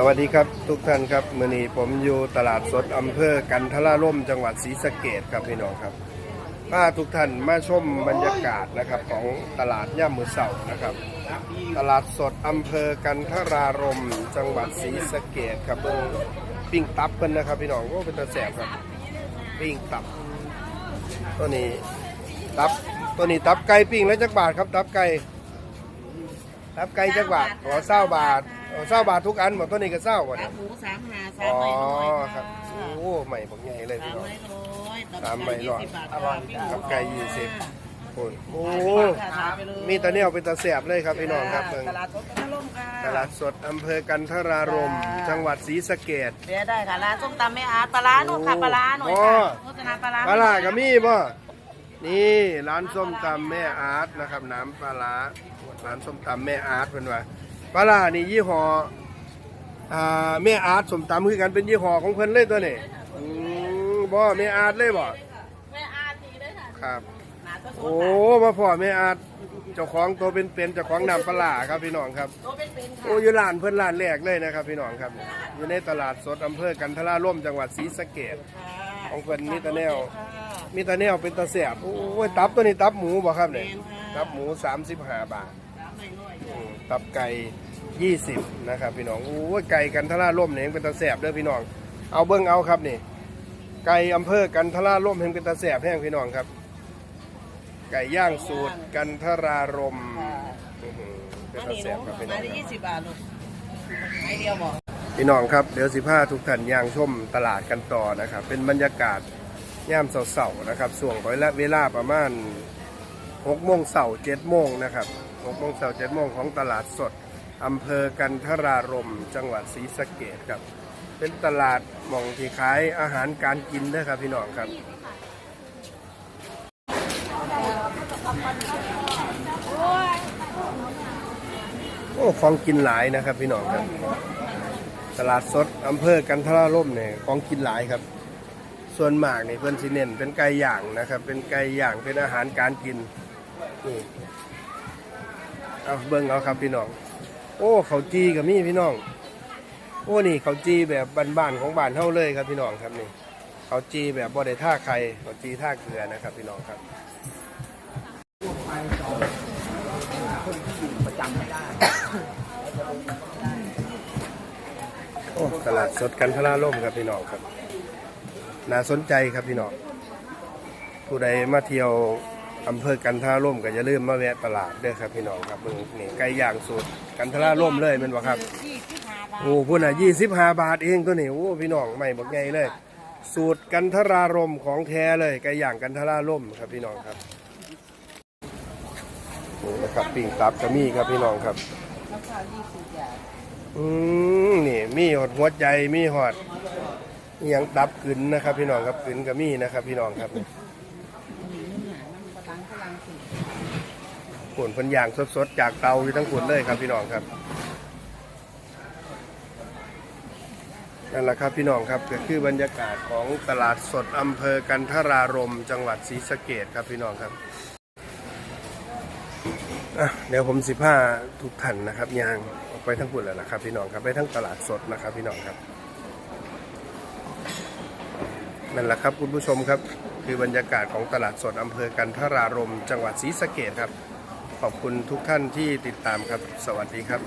สวัสดีครับทุกท่านครับมื่อนี้ผมอยู่ตลาดสดอำเภอกันทราล่มจังหวัดศรีสะเกดครับพี่น้องครับพาทุกท่านมาชมบรรยากาศนะครับของตลาดย่ามือเสานะครับ ตลาดสดอำเภอกันทรารมจังหวัดศรีสะเกดครับเบิ่งปิ้งตับเพิ่นนะครับพี่น้องก็เป็นตาแสบครับปิ้งตับ ตัวนี้ตับตัวนี้ตับไก่ปิ้งแล้วจักบาทครับตับไก่ ตับไก่จักบาทอ๋อเศร้าบาทอ๋อเศร้าบาททุกอันหมดตัวนี้ก็เศร้าบ่ขาเนี่ยหมูสามหาสาอ๋มอใบร้อยครับโอ้ใหม่บอกใหญ่เลยสาพี่มน้องใบร้อยสามใบร้อยอร่อยจ้ะกับไก่ยี่สิบคนโอ้ไปเลยมีแตะเนียวเป็นตะแสบเลยครับพี่น้องครับเมืองตลาดสดพัทลุงค่ะตลาดสดอำเภอกันทรารมจ้าจังหวัดศรีสะเกดเดี๋ยวได้ค่ะร้านส้มตำแม่อาร์ตปลาร้าหนูค่ะปลาร้าหน่อยอ๋อค่ะโฆษณาปลาร้าปลาล่าก็มีบ่นี่ร้านส้มตำแม่อาร์ตนะครับน้ำปลาร้า ร้านส้มตำแม่อาร์ตเป็นว่าปลาล่านี่ยี่ห้ออ่าแม่อาร์ตส้มตำคือกันเป็นยี่ห้อของเพิ่นเลยตัวนี้อืมบ่แม่อาร์ตเลยบ่แม่อาร์ตดีเลยค่ะครับหนาตัวโซโอ้นมาพ่อแม่อาร์ตเจ้าของตัวเป็นๆเจ้าของน้ำปลาร้าครับพี่น้องครับโตเป็นเป็นค่ะโอ้อยู่ร้านเพิ่นร้านแรกเลยนะครับ พี่น้องครับอยู่ในตลาดสดอำเภอกันทราล่มจังหวัดศรีสะเกษของเพิ่นมีแต่แนวมีแต่แนวเป็นตะแสบโอ้ยตับตัวนี้ตับหมูบ่ครับเนี่ยตับหมู35บาทสามใบร้อยอืม ตับไก่ 20 นะครับพี่น้องโอ้ยไก่กันทราล่มเนี่ยยังเป็นตะแสบเด้อพี่น้อง เอาเบิ่งเอาครับนี่ ไก่อำเภอกันทราล่มแห่งเป็นตะแสบแห้งพี่น้องครับ ไก่ย่างสูตรกันทรารมอื้อหือเป็นอันตะนี้แสลูบกครับพี่น้มาองได้ครับยี่สิบบาทลูกไอเดียวบอกพี่น้องครับเดี๋ยวสิพาทุกท่านย่างชมตลาดกันต่อนะครับ เป็นบรรยากาศย่ามเสาร์ๆนะครับส่วงไปละเวลาประมาณ6โมงเสาร์7โมงนะครับ 6โมงเสาร์7โมงของตลาดสดอำเภอกันทรารมจังหวัดศรีสะเกดครับ เป็นตลาดหม่องที่ขายอาหารการกินเด้อครับพี่น้องครับโอ้ของกินหลายนะครับพี่น้องครับ ตลาดสดอำเภอกันทราล่มเนี่ยของกินหลายครับ ส่วนมากนี่เพิ่นสิเน้นเป็นไก่ย่างนะครับ เป็นไก่ย่างเป็นอาหารการกินนี่ เอาเบิ่งเอาครับพี่น้อง โอ้เขาจีกับมี่พี่น้อง โอ้นี่เขาจีแบบบ้านๆของบ้านเฮาเลยครับพี่น้องครับนี่เขาจีแบบบ่ได้ท่าใครเขาจีท่าเกลือนะครับ พี่น้องครับโอ้ตลาดสดกันทราล่มครับพี่น้องครับ น่าสนใจครับพี่น้องผู้ใดมาเที่ยว อำเภอกันทราล่มก็อย่าลืมมาแวะตลาดเด้อครับพี่น้องครับเบิ่งนี่ไก่ย่างสูตรกันทราล่มเลยแมันบ่ครับยี่สิบห้าบาทโอ้พุ่นอะยี่สิบห้าบาทเองตัวนี้โอ้พี่น้องไม่บอกไงเลย สูตรกันทรารมของแท้เลยไก่ย่างกันทราล่มครับพี่น้องครับนี่นะครับปิ่งตับก็มีครับพี่น้องครับราคายี่สิบอย่างอืมนี่มีหอดหัวใจมีหอดอหยังตับกึนนะครับ พี่น้องครับกึนก็มีนะครับ พี่น้องครับหนึ่งหา น้ำปลาตังพลังสิผลพันยางสดๆ จากเตาอยู่ทั้งขวดเลยครับพี่น้องครับนั่นแหละครับพี่น้องครับก็คือบรรยากาศของตลาดสดอำเภอกันทรารมจังหวัดศรีสะเกดครับพี่น้องครับเดี๋ยวผมสิผ้าทุกท่านนะครับยางออกไปทั้งหมดแล้วนะครับพี่น้องครับไปทั้งตลาดสดนะครับพี่น้องครับ นั่นแหละครับคุณผู้ชมครับ คือบรรยากาศของตลาดสดอำเภอกันทรารม จังหวัดศรีสะเกดครับ ขอบคุณทุกท่านที่ติดตามครับ สวัสดีครับ